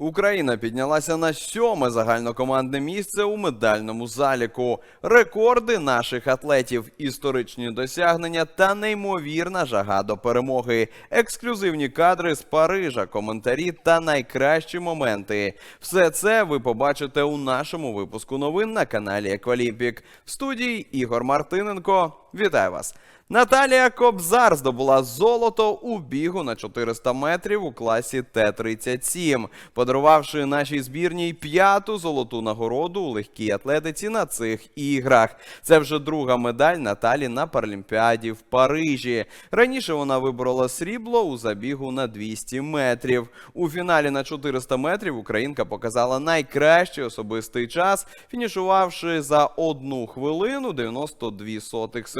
Україна піднялася на сьоме загальнокомандне місце у медальному заліку. Рекорди наших атлетів, історичні досягнення та неймовірна жага до перемоги. Ексклюзивні кадри з Парижа, коментарі та найкращі моменти. Все це ви побачите у нашому випуску новин на каналі Еквалімпік. В студії Ігор Мартиненко. Вітаю вас! Наталія Кобзар здобула золото у бігу на 400 метрів у класі Т-37, подарувавши нашій збірній п'яту золоту нагороду у легкій атлетиці на цих іграх. Це вже друга медаль Наталі на Паралімпіаді в Парижі. Раніше вона виборола срібло у забігу на 200 метрів. У фіналі на 400 метрів Українка показала найкращий особистий час, фінішувавши за 1 хвилину 92 сотих секунди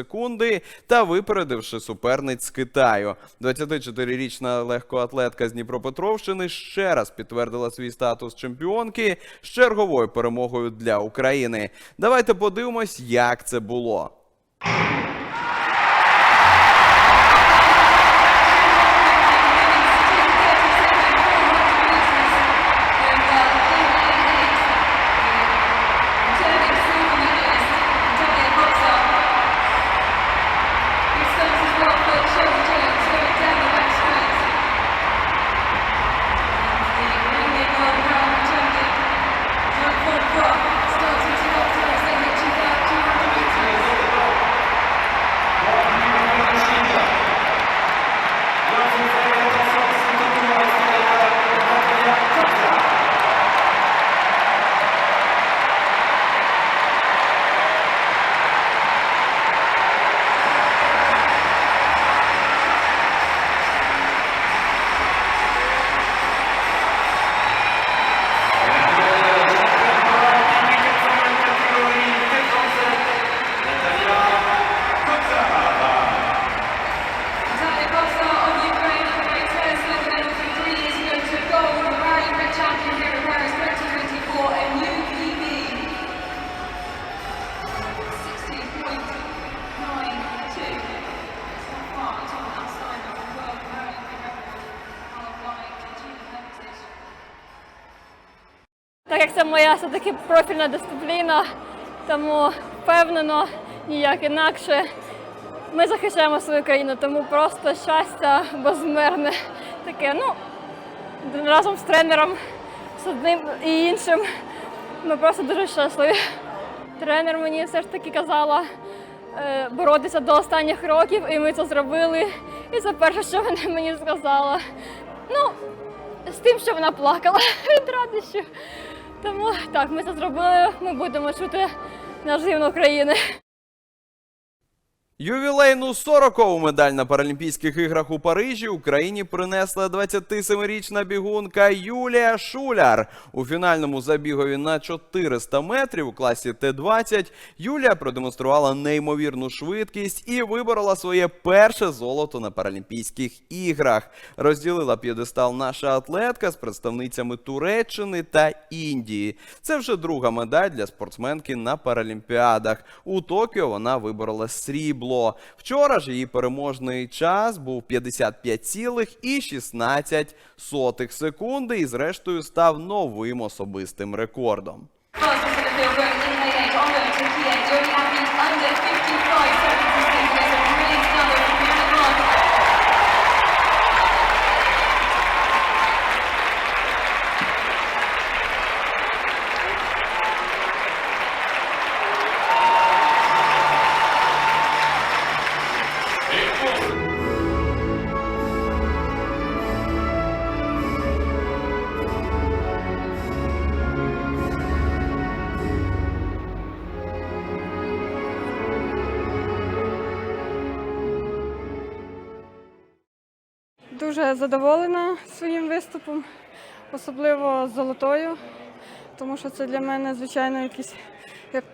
та випередивши суперниць з Китаю. 24-річна легкоатлетка з Дніпропетровщини ще раз підтвердила свій статус чемпіонки з черговою перемогою для України. Давайте подивимось, як це було. Це моя все-таки профільна дисципліна, тому впевнено, ніяк інакше. Ми захищаємо свою країну, тому просто щастя безмерне таке. Ну, разом з тренером, з одним і іншим. Ми просто дуже щасливі. Тренер мені все ж таки казала е, боротися до останніх років, і ми це зробили. І це перше, що вона мені сказала. Ну, з тим, що вона плакала від радощів. Тому так, ми це зробили. Ми будемо чути наш гімн України. Ювілейну 40-ту медаль на Паралімпійських іграх у Парижі Україні принесла 27-річна бігунка Юлія Шуляр. У фінальному забігові на 400 метрів у класі Т-20 Юлія продемонструвала неймовірну швидкість і виборола своє перше золото на Паралімпійських іграх. Розділила п'єдестал наша атлетка з представницями Туреччини та Індії. Це вже друга медаль для спортсменки на Паралімпіадах. У Токіо вона виборола срібло. Вчора ж її переможний час був 55,16 секунди і зрештою став новим особистим рекордом. Задоволена своїм виступом, особливо золотою, тому що це для мене, звичайно, якийсь як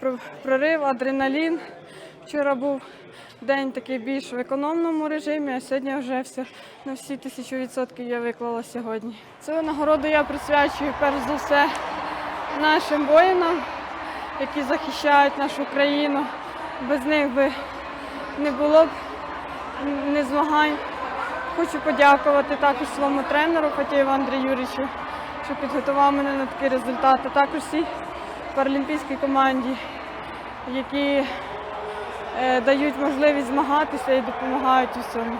прорив, адреналін. Вчора був день такий більш в економному режимі, а сьогодні вже все на всі тисячу відсотків я виклала сьогодні. Цю нагороду я присвячую перш за все нашим воїнам, які захищають нашу країну. Без них би не було б не змагань. Хочу подякувати також своєму тренеру Фатєєву Андрію Юрійовичу що підготував мене на такий результат, а також всій паралімпійській команді, які е, дають можливість змагатися і допомагають у цьому.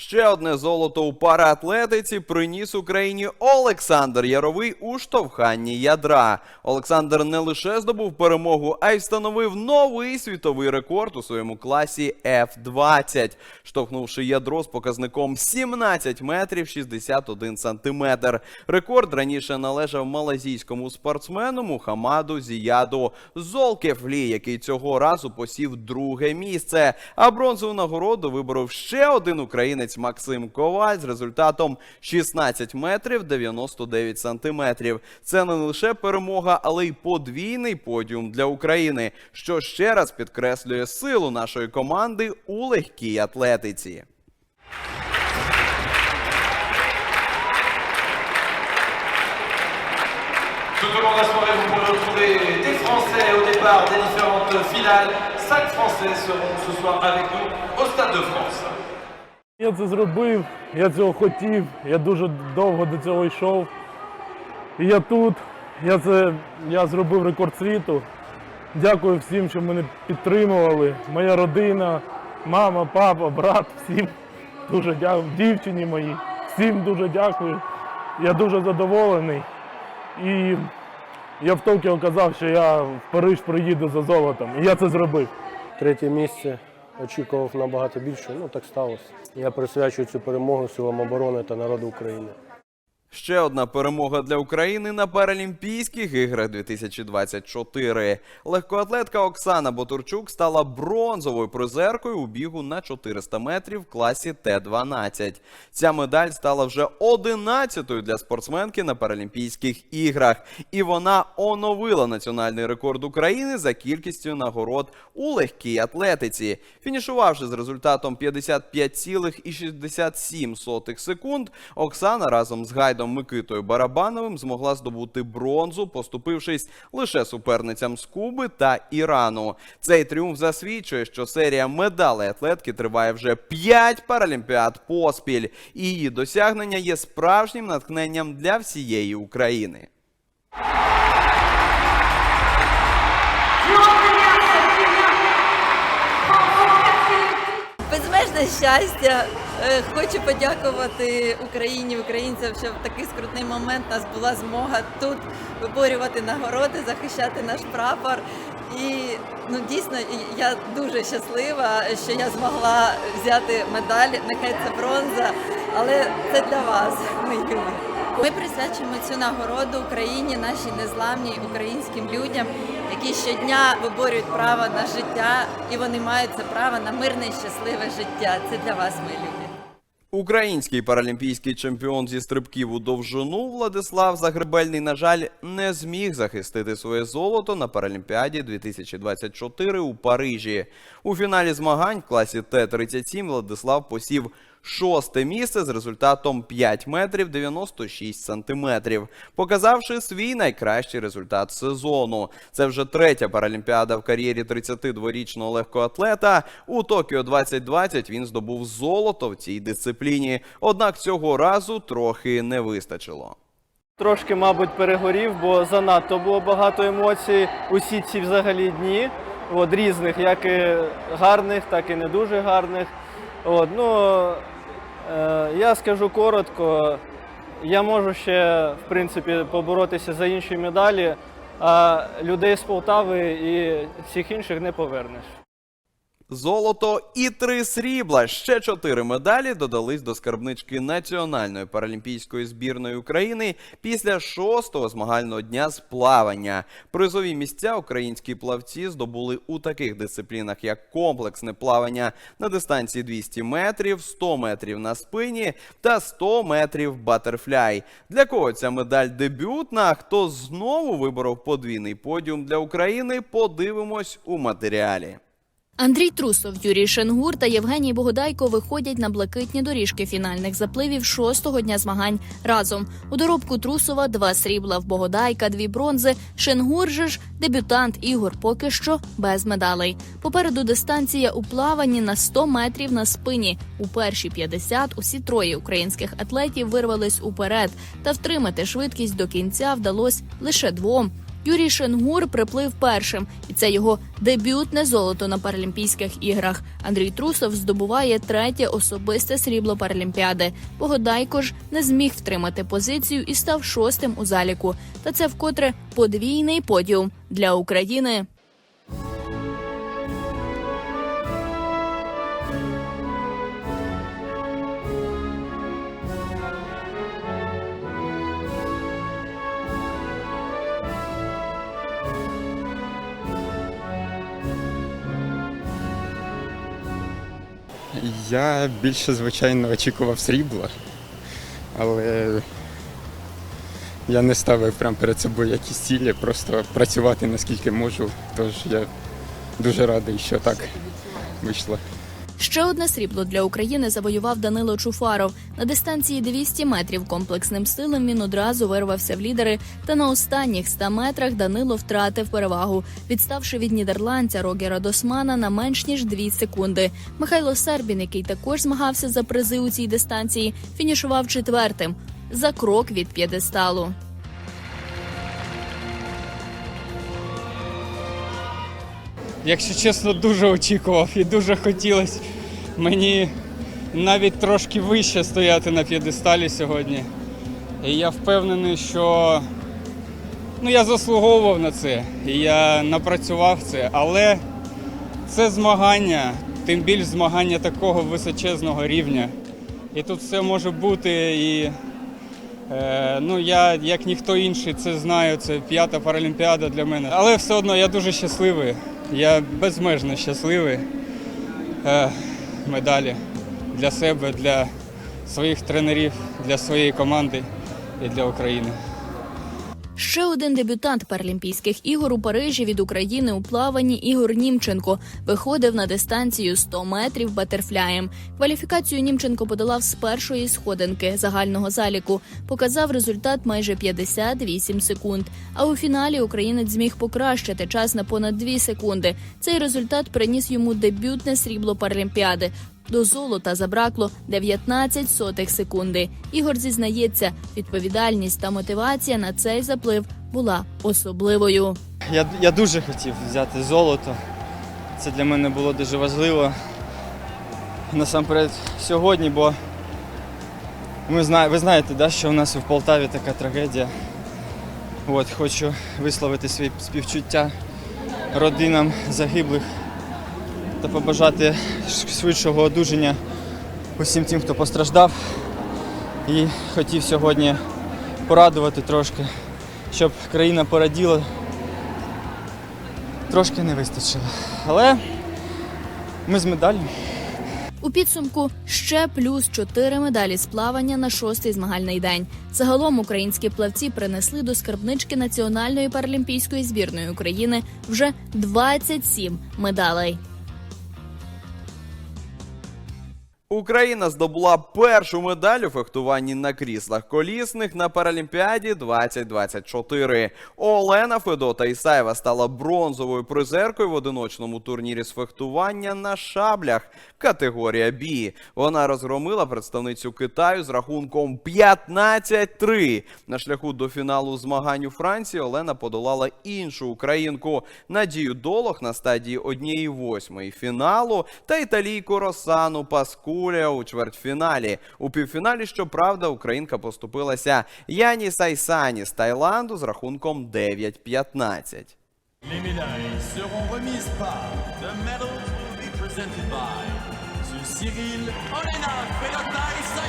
Ще одне золото у параатлетиці приніс Україні Олександр Яровий у штовханні ядра. Олександр не лише здобув перемогу, а й встановив новий світовий рекорд у своєму класі F20, штовхнувши ядро з показником 17 метрів 61 сантиметр. Рекорд раніше належав малазійському спортсмену Мухаммаду Зіяду Золкефлі, який цього разу посів друге місце. А бронзову нагороду виборов ще один українець Максим Коваль з результатом 16 метрів 99 сантиметрів. Це не лише перемога, але й подвійний подіум для України, що ще раз підкреслює силу нашої команди у легкій атлетиці. Tout au long de la soirée, vous pourrez retrouver des Français au départ des différentes finales. Cinq Français seront ce soir avec nous au Stade de France. Я це зробив, я цього хотів, я дуже довго до цього йшов. І я тут, я, це, я зробив рекорд світу. Дякую всім, що мене підтримували. Моя родина, мама, папа, брат, всім дуже дякую, дівчині моїй, всім дуже дякую. Я дуже задоволений. І я в Токіо казав, що я в Париж приїду за золотом. І я це зробив. Третє місце очікував набагато більше, ну так сталося. Я присвячую цю перемогу силам оборони та народу України. Ще одна перемога для України на Паралімпійських іграх 2024. Легкоатлетка Оксана Ботурчук стала бронзовою призеркою у бігу на 400 метрів в класі Т-12. Ця медаль стала вже 11-ю для спортсменки на Паралімпійських іграх, і вона оновила національний рекорд України за кількістю нагород у легкій атлетиці, фінішувавши з результатом 55,67 секунд. Оксана разом з гайдом Микитою Барабановим змогла здобути бронзу, поступившись лише суперницям з Куби та Ірану. Цей тріумф засвідчує, що серія медалей атлетки триває вже 5 паралімпіад поспіль, і її досягнення є справжнім натхненням для всієї України. Безмежне щастя. Е, Хочу подякувати Україні, українцям, що в такий скрутний момент у нас була змога тут виборювати нагороди, захищати наш прапор. І ну дійсно я дуже щаслива, що я змогла взяти медаль. Нехай це бронза, але це для вас, мої любі. Ми присвячуємо цю нагороду Україні, нашій незламній українським людям, які щодня виборюють право на життя, і вони мають це право на мирне і щасливе життя. Це для вас, мої любі. Український паралімпійський чемпіон зі стрибків у довжину Владислав Загребельний, на жаль, не зміг захистити своє золото на Паралімпіаді 2024 у Парижі. У фіналі змагань в класі Т-37 Владислав посів шосте місце з результатом 5 метрів 96 сантиметрів, показавши свій найкращий результат сезону. Це вже третя паралімпіада в кар'єрі 32-річного легкоатлета. У Токіо 2020 він здобув золото в цій дисципліні. Однак цього разу трохи не вистачило. Трошки, мабуть, перегорів, бо занадто було багато емоцій усі ці взагалі дні, от, різних, як і гарних, так і не дуже гарних. От, ну, я скажу коротко, я можу ще, в принципі, поборотися за інші медалі, а людей з Полтави і всіх інших не повернеш. Золото і три срібла. Ще чотири медалі додались до скарбнички національної паралімпійської збірної України після шостого змагального дня з плавання. Призові місця українські плавці здобули у таких дисциплінах, як комплексне плавання на дистанції 200 метрів, 100 метрів на спині та 100 метрів батерфляй. Для кого ця медаль дебютна? Хто знову виборов подвійний подіум для України? Подивимось у матеріалі. Андрій Трусов, Юрій Шенгур та Євгеній Богодайко виходять на блакитні доріжки фінальних запливів шостого дня змагань разом. У доробку Трусова два срібла в Богодайка, дві бронзи. Шенгур же ж дебютант ігор поки що без медалей. Попереду дистанція у плаванні на 100 метрів на спині. У перші 50 усі троє українських атлетів вирвались уперед, та втримати швидкість до кінця вдалося лише двом. Юрій Шенгур приплив першим, і це його дебютне золото на Паралімпійських іграх. Андрій Трусов здобуває третє особисте срібло Паралімпіади. Погодайко ж не зміг втримати позицію і став шостим у заліку. Та це вкотре подвійний подіум для України. Я більше, звичайно, очікував срібла, але я не ставив прямо перед собою якісь цілі, просто працювати наскільки можу. Тож я дуже радий, що так вийшло. Ще одне срібло для України завоював Данило Чуфаров. На дистанції 200 метрів комплексним стилем він одразу вирвався в лідери. Та на останніх 100 метрах Данило втратив перевагу, відставши від нідерландця Рогера Досмана на менш ніж 2 секунди. Михайло Сербін, який також змагався за призи у цій дистанції, фінішував четвертим за крок від п'єдесталу. Якщо чесно, дуже очікував і дуже хотілося мені навіть трошки вище стояти на п'єдесталі сьогодні. І я впевнений, що ну, я заслуговував на це, і я напрацював це, але це змагання, тим більш змагання такого височезного рівня. І тут все може бути. І е, ну, я, як ніхто інший, це знаю. Це п'ята паралімпіада для мене. Але все одно я дуже щасливий. Я безмежно щасливий. Е, медалі для себе, для своїх тренерів, для своєї команди і для України. Ще один дебютант Паралімпійських ігор у Парижі від України у плаванні Ігор Німченко виходив на дистанцію 100 метрів батерфляєм. Кваліфікацію Німченко подолав з першої сходинки загального заліку. Показав результат майже 58 секунд. А у фіналі українець зміг покращити час на понад 2 секунди. Цей результат приніс йому дебютне срібло Паралімпіади. До золота забракло 19 сотих секунди. Ігор зізнається, відповідальність та мотивація на цей заплив була особливою. Я, я дуже хотів взяти золото. Це для мене було дуже важливо. Насамперед сьогодні, бо ми зна, ви знаєте, да, що у нас в Полтаві така трагедія. От, хочу висловити свої співчуття родинам загиблих та побажати швидшого одужання усім тим, хто постраждав. І хотів сьогодні порадувати трошки, щоб країна пораділа. Трошки не вистачило. Але ми з медаллю. У підсумку ще плюс 4 медалі з плавання на шостий змагальний день. Загалом українські плавці принесли до скарбнички національної паралімпійської збірної України вже 27 медалей. Україна здобула першу медаль у фехтуванні на кріслах колісних на Паралімпіаді 2024. Олена Федота Ісаєва стала бронзовою призеркою в одиночному турнірі з фехтування на шаблях категорія Бі. Вона розгромила представницю Китаю з рахунком 15-3. На шляху до фіналу змагань у Франції Олена подолала іншу українку Надію Долох на стадії однієї восьмої фіналу та італійку Росану Паскуля у чвертьфіналі. У півфіналі, щоправда, українка поступилася Яні Сайсані з Таїланду з рахунком 9-15. Les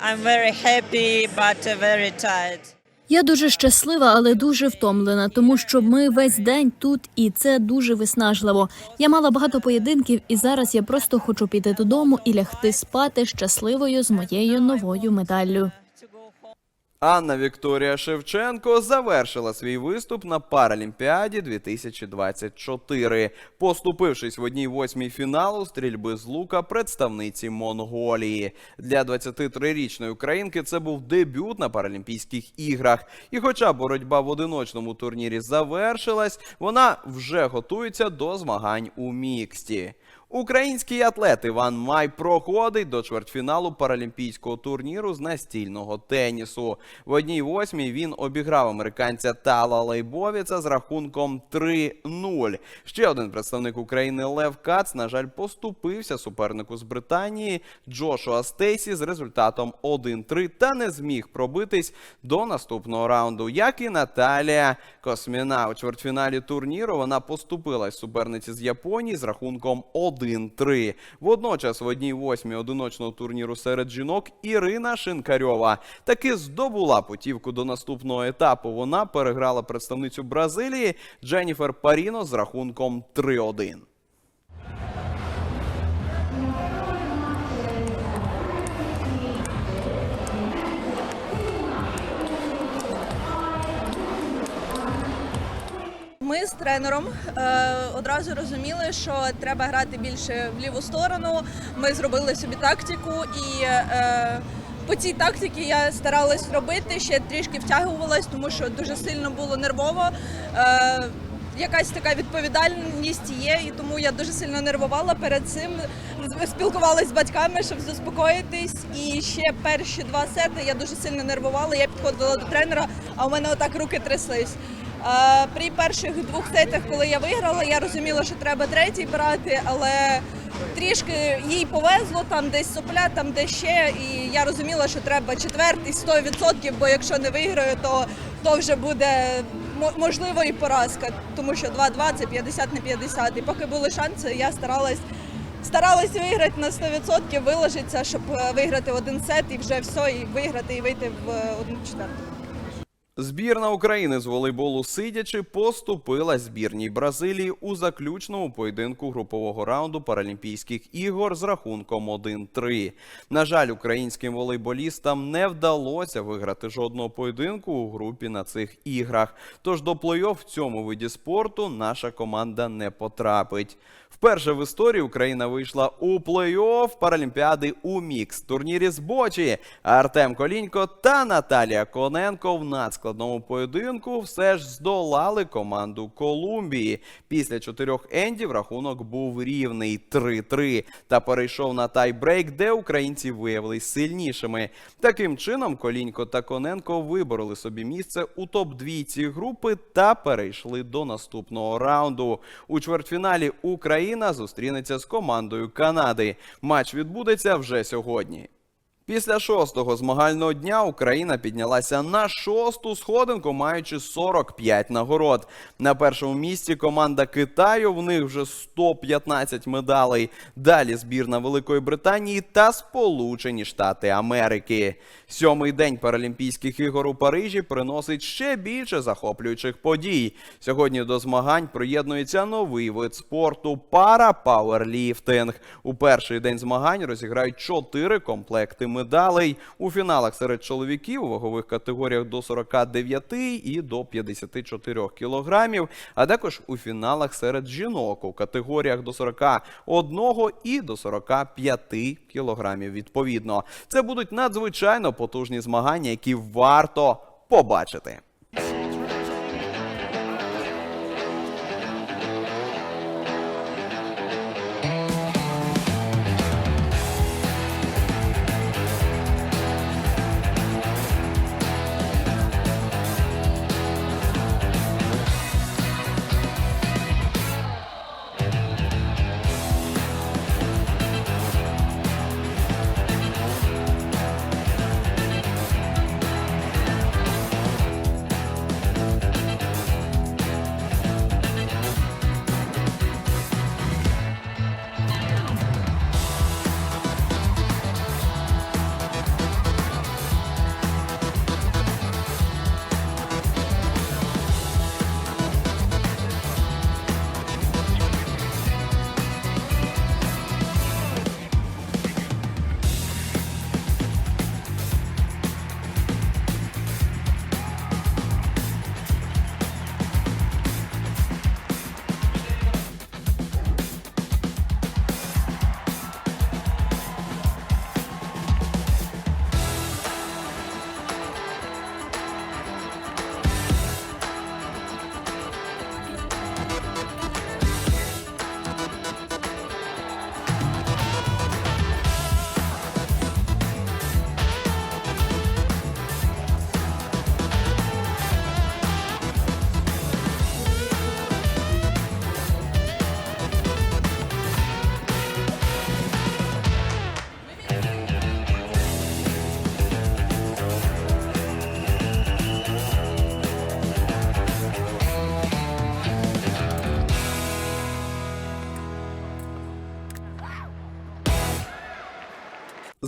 I'm very happy, but very tired. Я дуже щаслива, але дуже втомлена, тому що ми весь день тут, і це дуже виснажливо. Я мала багато поєдинків, і зараз я просто хочу піти додому і лягти спати щасливою з моєю новою медаллю. Анна Вікторія Шевченко завершила свій виступ на Паралімпіаді 2024, поступившись в одній восьмій фіналу стрільби з лука представниці Монголії. Для 23-річної українки це був дебют на Паралімпійських іграх. І хоча боротьба в одиночному турнірі завершилась, вона вже готується до змагань у міксті. Український атлет Іван Май проходить до чвертьфіналу паралімпійського турніру з настільного тенісу. В одній восьмій він обіграв американця Тала Лейбовіца з рахунком 3-0. Ще один представник України Лев Кац, на жаль, поступився супернику з Британії Джошуа Стейсі з результатом 1-3 та не зміг пробитись до наступного раунду. Як і Наталія Косміна у чвертьфіналі турніру вона поступилась суперниці з Японії з рахунком 1-3. Водночас в одній восьмій одиночного турніру серед жінок Ірина Шинкарьова таки здобула путівку до наступного етапу. Вона переграла представницю Бразилії Дженніфер Паріно з рахунком 3-1. Ми з тренером е, одразу розуміли, що треба грати більше в ліву сторону. Ми зробили собі тактику, і е, по цій тактиці я старалась робити, ще трішки втягувалась, тому що дуже сильно було нервово. Е, якась така відповідальність є, і тому я дуже сильно нервувала перед цим. Спілкувалась з батьками, щоб заспокоїтись. І ще перші два сети я дуже сильно нервувала. Я підходила до тренера, а у мене отак руки тряслись. Е, При перших двох сетах, коли я виграла, я розуміла, що треба третій брати, але трішки їй повезло, там десь сопля, там де ще. І я розуміла, що треба четвертий 100%, бо якщо не виграю, то, то вже буде можливо і поразка, тому що 2-2 це 50 на 50. І поки були шанси, я старалась. Старалась виграти на 100%, виложитися, щоб е, виграти один сет і вже все, і виграти, і вийти в е, одну четверту. Збірна України з волейболу сидячи поступила збірній Бразилії у заключному поєдинку групового раунду Паралімпійських ігор з рахунком 1-3. На жаль, українським волейболістам не вдалося виграти жодного поєдинку у групі на цих іграх. Тож до плей-офф в цьому виді спорту наша команда не потрапить. Вперше в історії Україна вийшла у плей-офф Паралімпіади у мікс турнірі з бочі. Артем Колінько та Наталія Коненко в надскладному поєдинку все ж здолали команду Колумбії. Після чотирьох ендів рахунок був рівний 3-3 та перейшов на тайбрейк, де українці виявились сильнішими. Таким чином, Колінько та Коненко вибороли собі місце у топ-двійці групи та перейшли до наступного раунду. У чвертьфіналі Україна зустрінеться з командою Канади. Матч відбудеться вже сьогодні. Після шостого змагального дня Україна піднялася на шосту сходинку, маючи 45 нагород. На першому місці команда Китаю. В них вже 115 медалей. Далі збірна Великої Британії та Сполучені Штати Америки. Сьомий день Паралімпійських ігор у Парижі приносить ще більше захоплюючих подій. Сьогодні до змагань приєднується новий вид спорту пара-пауерліфтинг. У перший день змагань розіграють чотири комплекти медалей. У фіналах серед чоловіків у вагових категоріях до 49 і до 54 кілограмів, а також у фіналах серед жінок у категоріях до 41 і до 45 кілограмів відповідно. Це будуть надзвичайно потужні змагання, які варто побачити.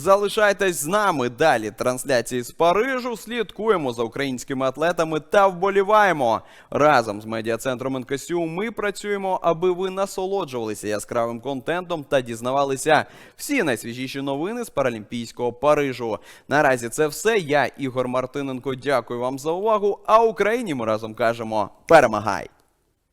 Залишайтесь з нами далі. Трансляції з Парижу. Слідкуємо за українськими атлетами та вболіваємо. Разом з медіа-центром НКСЮ ми працюємо, аби ви насолоджувалися яскравим контентом та дізнавалися всі найсвіжіші новини з Паралімпійського Парижу. Наразі це все. Я Ігор Мартиненко. Дякую вам за увагу. А Україні ми разом кажемо перемагай!